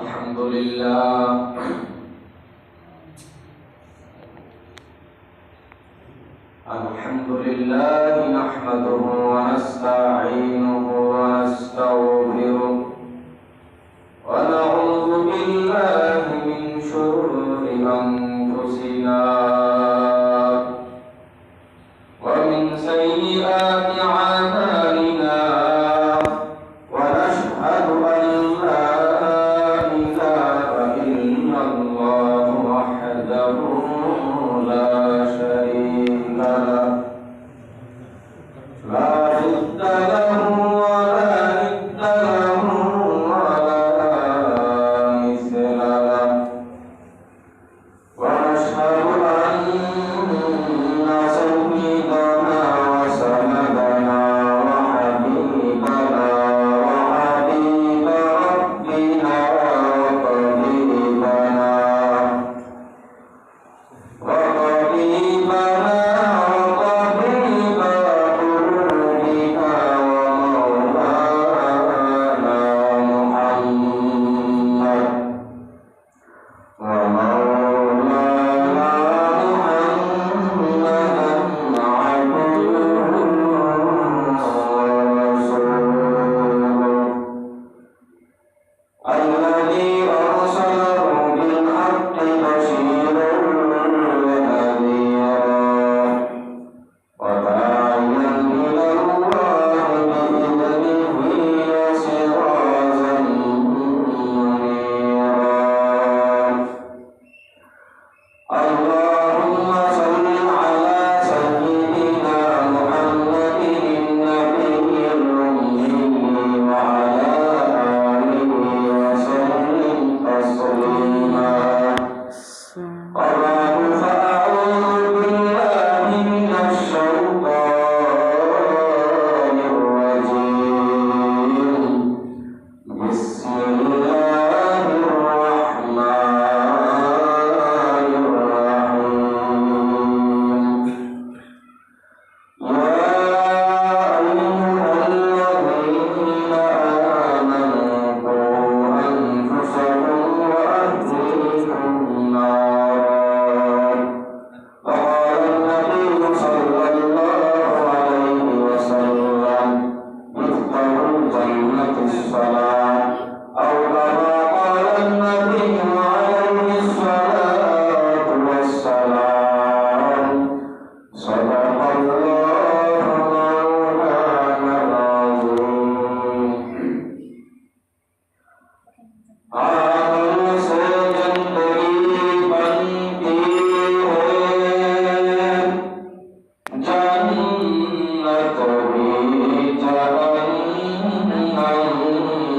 الحمد لله. الحمد لله نحمده ونستعينه ونستغفره. ونعوذ بالله من شرور أنفسنا. ومن سيئات أعمالنا. Senhor.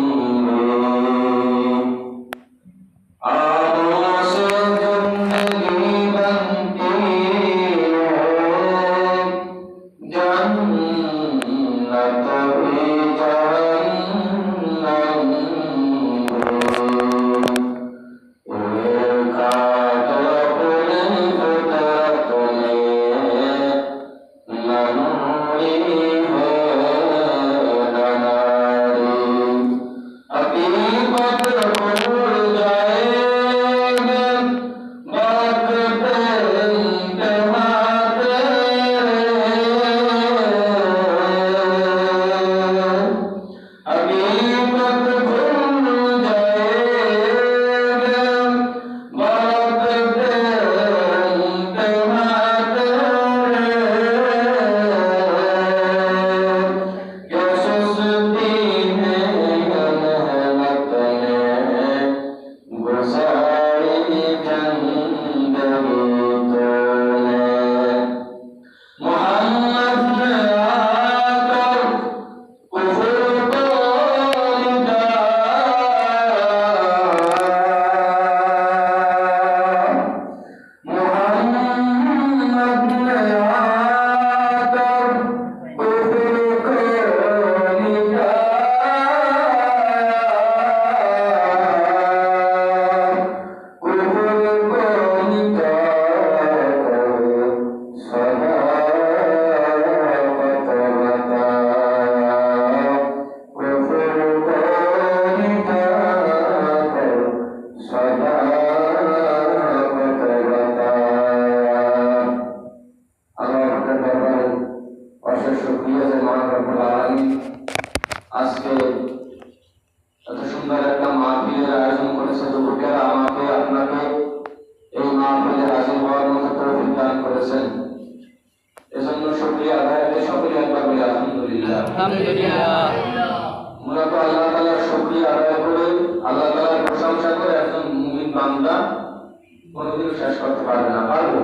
করতে পারবে না, পারবে।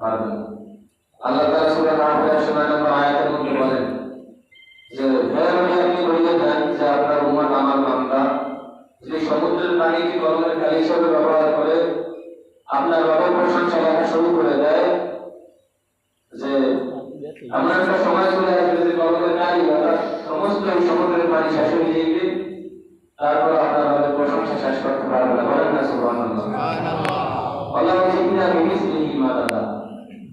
পারবে। না। আল্লাহ তাআলা সূরা নাহলের 16 নম্বর আয়াতের মধ্যে বলেন যে নবী, আপনি বলিয়ে দেন যে আপনার উম্মত আমার বান্দা। যে সমুদ্রের পানিকে গরমের খালি হিসেবে ব্যবহার করে, আপনার রবের প্রশংসা লেখা শুরু করে দেয়? যে এমন একটা সময় চলে আসবে যে পানি অর্থাৎ সমস্ত সমুদ্রের পানি শেষ হয়ে যাবে তারপর আপনার রবের প্রশংসা শেষ করতে পারবে না। বলেন না সুবহানাল্লাহ। আল্লাহ জিন্না বিমিসলিহি না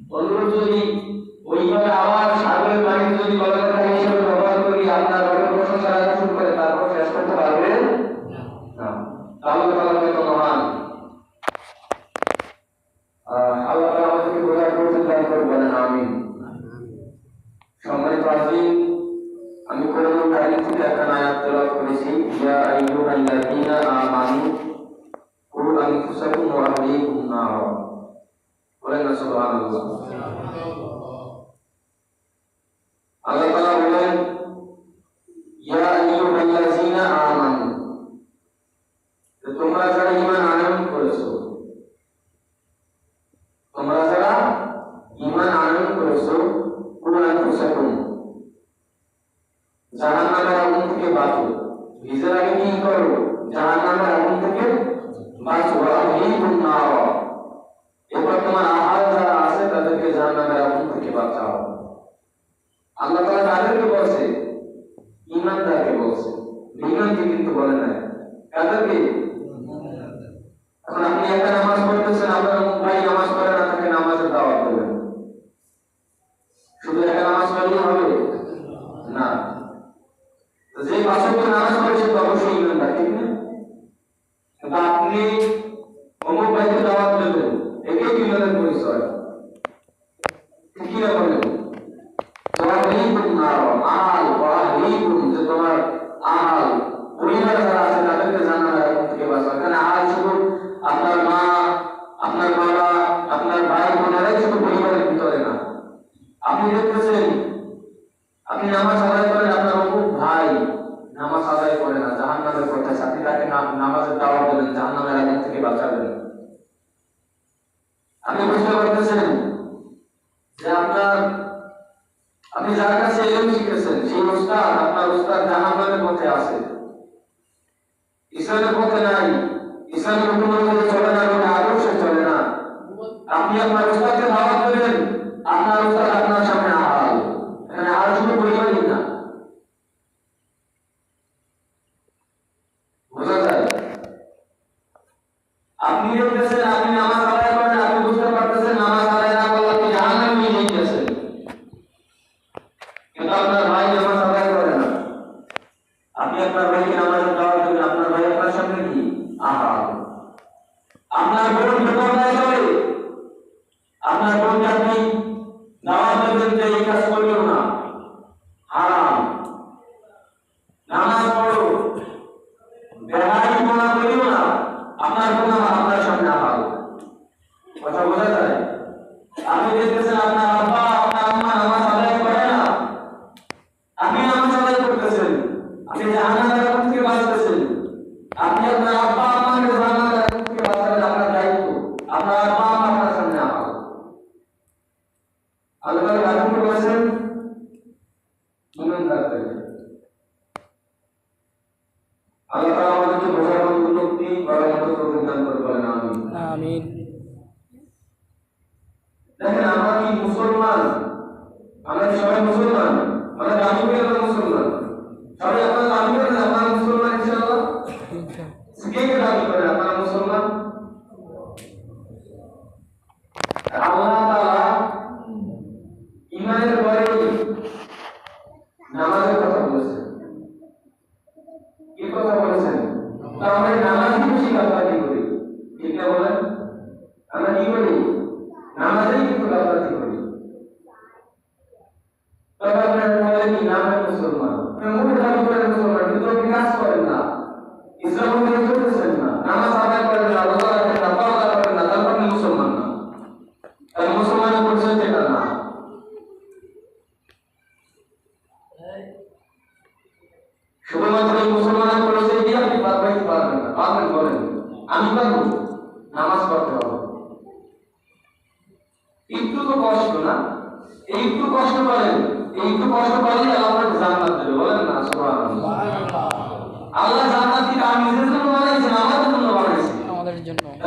বলেন সম্মানিত আমি থেকে একটা আয়াত তেলাওয়াত করেছি ইয়া আইয়ুহাল্লাযীনা আমানু কু আনফুসাকুম ওয়া তোমরা যারা ঈমান আনয়ন করেছ তোমরা যারা ঈমান আনয়ন করেছ কু আনফুসাকুম জাহান্নামের আগুন থেকে বাঁচো নিজের আগে কি করো জাহান্নামের আগুন থেকে বাঁচো আহলিকুম নার এরপর তোমার আহার যারা আছে তাদেরকে জাহান্নামের আগুন থেকে বাঁচাও আল্লাহ তাআলা তাদেরকে বলছে ঈমানদারকে বলছে। বিমানকে কিন্তু বলে না কাদেরকে? এখন আপনি একটা নামাজ পড়তেছেন, আপনার ভাই নামাজ পড়ে না, তাকে নামাজের দাওয়াত দেবেন। শুধু একটা নামাজ পড়লেই হবে? না। যে পাঁচক্য নামাজ পড়ে সে অবশ্যই ইমানদার। ঠিক না কিন্তু আপনি অমুক ভাইকে দাওয়াত দেবেন একেও ইমানের পরিচয় ঠিক কি না বলেন ওয়াহলিকুম নার আল ওয়াহলিকুম যে তোমার আল পরিবার যারা আছে তাদেরকে জানার আগুন থেকে বাঁচাও এখানে আল শুধু আপনার মা আপনার বাবা আপনার ভাই বোনেরাই শুধু পরিবারের ভিতরে না আপনি দেখতেছেন আপনি নামাজ আদায় করেন আপনার অমুক ভাই, নামাজ আদায় করে না জাহান নামের কথা আপনি তাকে নামাজের দেবেন জাহান নামের থেকে বাঁচাবেন। আপনি বুঝতে পারতেছেন যে আপনার, আপনি যার কাছে এলম শিখেছেন, সেই উস্তাদ, আপনার উস্তাদ জাহান্নামের পথে আছে। ইসলামের পথে নাই ইসলামের চলে না আদর্শে চলে না। আপনি আপনার উস্তাদকে দাওয়াত দেবেন, আপনার উস্তাদ আপনার সামনে আড়াল এখানে আর শুধু পরিবারই না বোঝা যায় আপনি দেখতেছেন আপনি নামাজ আদায় করেন আপনি বুঝতে পারতেছেন নামাজ আদায় না করলে আপনি জাহান্নামে নিয়ে যাইতেছেন কিন্তু আপনার ভাই নামাজ আদায় করে না আপনি আপনার ভাইকে নামাজের দাওয়াত দেবেন আপনার ভাই আপনার সামনে কি আহা আপনার বোন বেপরদায় চলে আপনার বোনকে আপনি দাওয়াত দেবেন যে এই কাজ করিও না হারাম নামাজ পড়ো বেহাই গোনা করিও না আপনার বোন আপনার সামনে আহাল কথা বোঝা যায় আপনি দেখতেছেন আপনার আব্বা আপনার আম্মা নামাজ আদায় করে না আপনি নামাজ আদায় করতেছেন আপনি জাহান্নামের আগুন থেকে বাঁচতেছেন আপনি আপনার আব্বা আম্মাকে জাহান্নামের আগুন থেকে বাঁচাবেন আপনার দায়িত্ব আপনার আব্বা আম্মা আপনার সামনে আহাল আল্লাহ তাআলা আগুনকে বলেছেন ইমানদারদেরকে আল্লাহ তাআলা আমাদেরকে বোঝার মতো উপলব্ধি করার মতো তৌফিক দান করে বলেন আমিন আমিন দেখেন আমরা কি মুসলমান আমরা কি সবাই মুসলমান আমরা দাবি করি আমরা মুসলমান সবাই আপনারা দাবি করেন আপনারা মুসলমান ইনশাআল্লাহ কে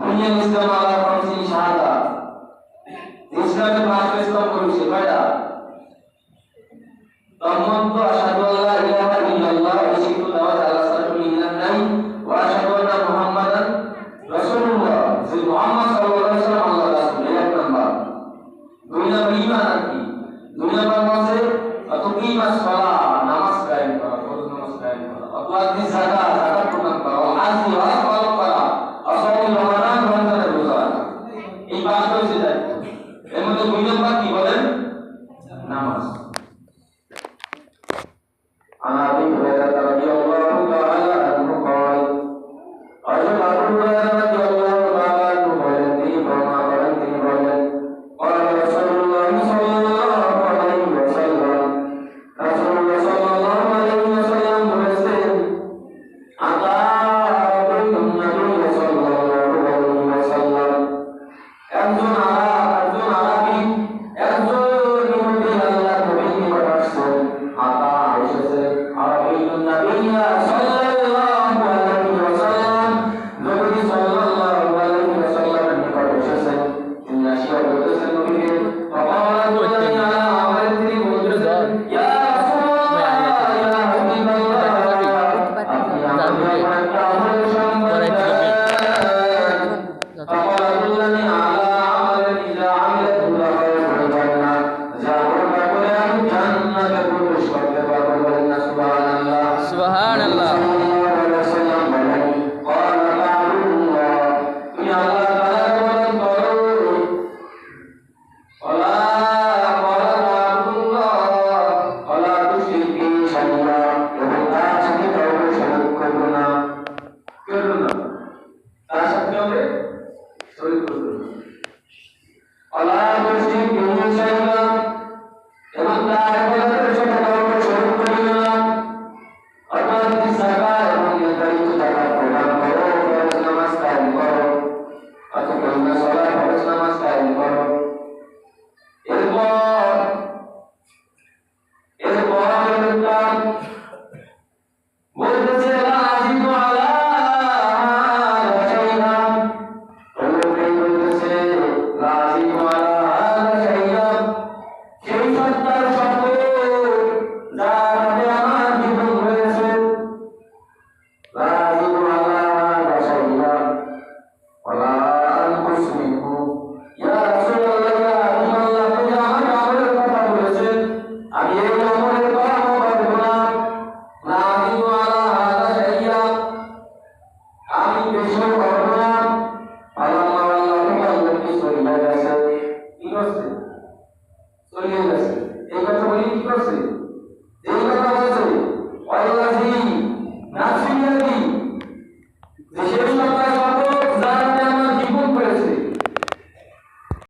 দুনিয়া ইসলাম আলা করেছে শাহাদা। ইসলামে পাঁচ ইসলাম করেছে কয়টা তন্মন্ত আসাদু সাধুরা